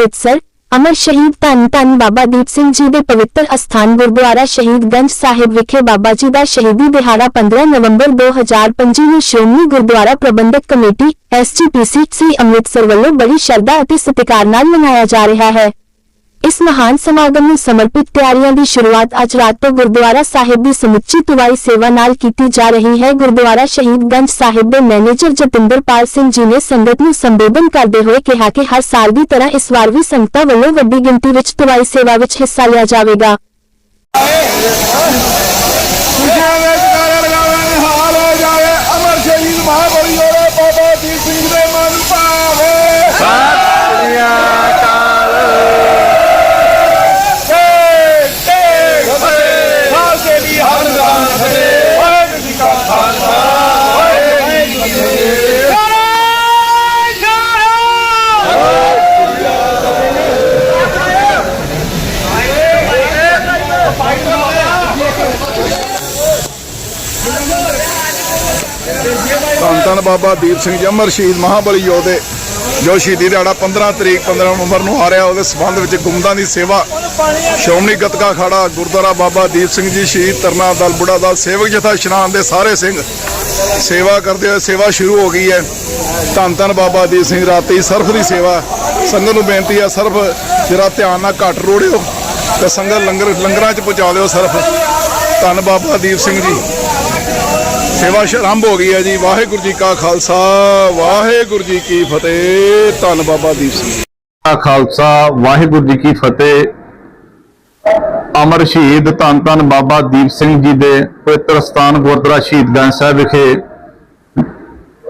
ਅੰਮ੍ਰਿਤਸਰ ਅਮਰ ਸ਼ਹੀਦ ਧੰਨ ਧੰਨ ਬਾਬਾ ਦੀਪ ਸਿੰਘ ਜੀ ਦੇ ਪਵਿੱਤਰ ਅਸਥਾਨ ਗੁਰਦੁਆਰਾ ਸ਼ਹੀਦਗੰਜ ਸਾਹਿਬ ਵਿਖੇ ਬਾਬਾ ਜੀ ਦਾ ਸ਼ਹੀਦੀ ਦਿਹਾੜਾ 15 ਨਵੰਬਰ 2025 ਨੂੰ ਸ਼੍ਰੋਮਣੀ ਗੁਰਦੁਆਰਾ ਪ੍ਰਬੰਧਕ ਕਮੇਟੀ ਐਸਜੀਪੀਸੀ ਸ੍ਰੀ ਅੰਮ੍ਰਿਤਸਰ ਵੱਲੋਂ ਬੜੀ ਸ਼ਰਧਾ ਅਤੇ ਸਤਿਕਾਰ ਨਾਲ ਮਨਾਇਆ ਜਾ ਰਿਹਾ ਹੈ। ਇਸ ਮਹਾਨ ਸਮਾਗਮ ਨੂੰ ਸਮਰਪਿਤ ਤਿਆਰੀਆਂ ਦੀ ਸ਼ੁਰੂਆਤ ਅੱਜ ਰਾਤ ਤੋਂ ਗੁਰਦੁਆਰਾ ਸਾਹਿਬ ਦੀ ਸਮੁੱਚੀ ਤੁਵਾਈ ਸੇਵਾ ਨਾਲ ਕੀਤੀ ਜਾ ਰਹੀ ਹੈ। ਗੁਰਦੁਆਰਾ ਸ਼ਹੀਦਗੰਜ ਸਾਹਿਬ ਦੇ ਮੈਨੇਜਰ ਜਤਿੰਦਰਪਾਲ ਸਿੰਘ ਜੀ ਨੇ ਸੰਗਤ ਨੂੰ ਸੰਬੋਧਨ ਕਰਦੇ ਹੋਏ ਕਿਹਾ ਕਿ ਹਰ ਸਾਲ ਦੀ ਤਰ੍ਹਾਂ ਇਸ ਵਾਰ ਵੀ ਸੰਗਤਾਂ ਵੱਲੋਂ ਵੱਡੀ ਗਿਣਤੀ ਵਿੱਚ ਤੁਵਾਈ ਸੇਵਾ ਵਿੱਚ ਹਿੱਸਾ ਲਿਆ ਜਾਵੇਗਾ। ਧੰਨ ਧੰਨ ਬਾਬਾ ਦੀਪ ਸਿੰਘ ਜੀ, ਅਮਰ ਸ਼ਹੀਦ ਮਹਾਬਲੀ ਯੋਧੇ ਜੋ ਸ਼ਹੀਦੀ ਦਿਹਾੜਾ 15 ਤਰੀਕ 15 ਨਵੰਬਰ ਨੂੰ ਆ ਰਿਹਾ ਉਹਦੇ ਸਬੰਧ ਵਿੱਚ ਗੁੰਮਦਾਂ ਦੀ ਸੇਵਾ, ਸ਼੍ਰੋਮਣੀ ਗਤਕਾ ਖਾੜਾ ਗੁਰਦੁਆਰਾ ਬਾਬਾ ਦੀਪ ਸਿੰਘ ਜੀ, ਸ਼ਹੀਦ ਤਰਨਾ ਦਲ ਬੁੜਾ ਦਲ, ਸੇਵਕ ਜਥਾ ਇਸ਼ਨਾਨ ਦੇ ਸਾਰੇ ਸਿੰਘ ਸੇਵਾ ਕਰਦੇ ਹੋਏ, ਸੇਵਾ ਸ਼ੁਰੂ ਹੋ ਗਈ ਹੈ। ਧੰਨ ਧੰਨ ਬਾਬਾ ਦੀਪ ਸਿੰਘ, ਰਾਤੀ ਸਰਫ ਦੀ ਸੇਵਾ। ਸੰਗਤ ਨੂੰ ਬੇਨਤੀ ਹੈ, ਸਰਫ ਜਰਾ ਧਿਆਨ ਨਾਲ ਘੱਟ ਰੋੜਿਓ ਤੇ ਸੰਗਤ ਲੰਗਰ, ਲੰਗਰਾਂ 'ਚ ਪਹੁੰਚਾ ਦਿਓ ਸਰਫ। ਧੰਨ ਬਾਬਾ ਦੀਪ ਸਿੰਘ ਜੀ। ਸੇਵਾ ਸ਼ਰੰਭ ਹੋ ਗਈ ਹੈ ਜੀ। ਵਾਹਿਗੁਰੂ ਜੀ ਕਾ ਖਾਲਸਾ, ਵਾਹਿਗੁਰੂ ਜੀ ਕੀ ਫਤਿਹ। ਧੰਨ ਬਾਬਾ ਦੀਪ ਸਿੰਘ ਦਾ ਖਾਲਸਾ, ਵਾਹਿਗੁਰੂ ਜੀ ਕੀ ਫਤਿਹ। ਅਮਰ ਸ਼ਹੀਦ ਧੰਨ ਧੰਨ ਬਾਬਾ ਦੀਪ ਸਿੰਘ ਜੀ ਦੇ ਪਵਿੱਤਰ ਸਥਾਨ ਗੁਰਦੁਆਰਾ ਸ਼ਹੀਦਗੰਜ ਸਾਹਿਬ ਵਿਖੇ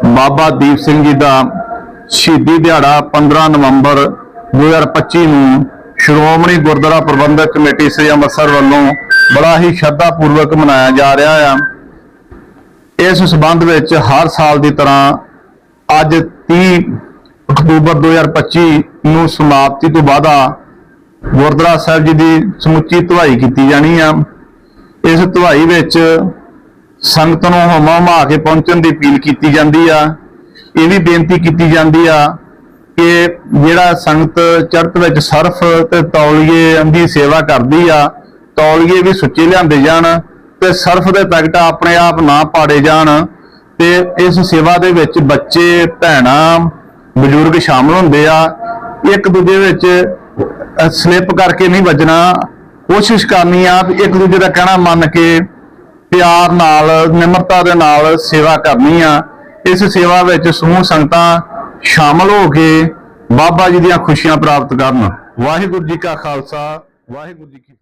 ਬਾਬਾ ਦੀਪ ਸਿੰਘ ਜੀ ਦਾ ਸ਼ਹੀਦੀ ਦਿਹਾੜਾ 15 ਨਵੰਬਰ 2025 ਨੂੰ ਸ਼੍ਰੋਮਣੀ ਗੁਰਦੁਆਰਾ ਪ੍ਰਬੰਧਕ ਕਮੇਟੀ ਸ੍ਰੀ ਅੰਮ੍ਰਿਤਸਰ ਵੱਲੋਂ ਬੜਾ ਹੀ ਸ਼ਰਧਾ ਪੂਰਵਕ ਮਨਾਇਆ ਜਾ ਰਿਹਾ ਹੈ ਇਸ ਸਬੰਧ ਵਿੱਚ ਹਰ ਸਾਲ ਦੀ ਤਰ੍ਹਾਂ ਅੱਜ 30 ਅਕਤੂਬਰ 2025 ਨੂੰ ਸਮਾਪਤੀ ਤੋਂ ਬਾਅਦ ਗੁਰਦੁਆਰਾ ਸਾਹਿਬ ਜੀ ਦੀ ਸਮੁੱਚੀ ਧੁਆਈ ਕੀਤੀ ਜਾਣੀ ਆ। ਇਸ ਧੁਆਈ ਵਿੱਚ ਸੰਗਤ ਨੂੰ ਹਮਾ ਹਮਾ ਕੇ ਪਹੁੰਚਣ ਦੀ ਅਪੀਲ ਕੀਤੀ ਜਾਂਦੀ ਆ। ਇਹ ਵੀ ਬੇਨਤੀ ਕੀਤੀ ਜਾਂਦੀ ਆ ਕਿ ਜਿਹੜਾ ਸੰਗਤ ਚੜਤ ਵਿੱਚ ਸਰਫ ਤੇ ਤੌਲੀਏ ਦੀ ਸੇਵਾ ਕਰਦੀ ਆ, ਤੌਲੀਏ ਵੀ ਸੁੱਚੇ ਲਿਆਂਦੇ ਜਾਣ। ਤੇ ਸਰਫ ਦੇ ਪੈਕਟ ਆਪਣੇ ਆਪ ਨਾ ਪਾੜੇ ਜਾਣ ਤੇ ਇਸ ਸੇਵਾ ਦੇ ਵਿੱਚ ਬੱਚੇ, ਭੈਣਾਂ, ਬਜ਼ੁਰਗ ਸ਼ਾਮਲ ਹੁੰਦੇ ਆ। ਇੱਕ ਦੂਜੇ ਵਿੱਚ ਸਲਿੱਪ ਕਰਕੇ ਨਹੀਂ ਵੱਜਣਾ। ਕੋਸ਼ਿਸ਼ ਕਰਨੀ ਆ ਵੀ ਇੱਕ ਦੂਜੇ ਦਾ ਕਹਿਣਾ ਮੰਨ ਕੇ ਪਿਆਰ ਨਾਲ, ਨਿਮਰਤਾ ਦੇ ਨਾਲ ਸੇਵਾ ਕਰਨੀ ਆ। ਇਸ ਸੇਵਾ ਵਿੱਚ ਸਮੂਹ ਸੰਗਤਾਂ ਸ਼ਾਮਲ ਹੋ ਕੇ ਬਾਬਾ ਜੀ ਦੀਆਂ ਖੁਸ਼ੀਆਂ ਪ੍ਰਾਪਤ ਕਰਨ। ਵਾਹਿਗੁਰੂ ਜੀ ਕਾ ਖਾਲਸਾ, ਵਾਹਿਗੁਰੂ ਜੀ ਕੀ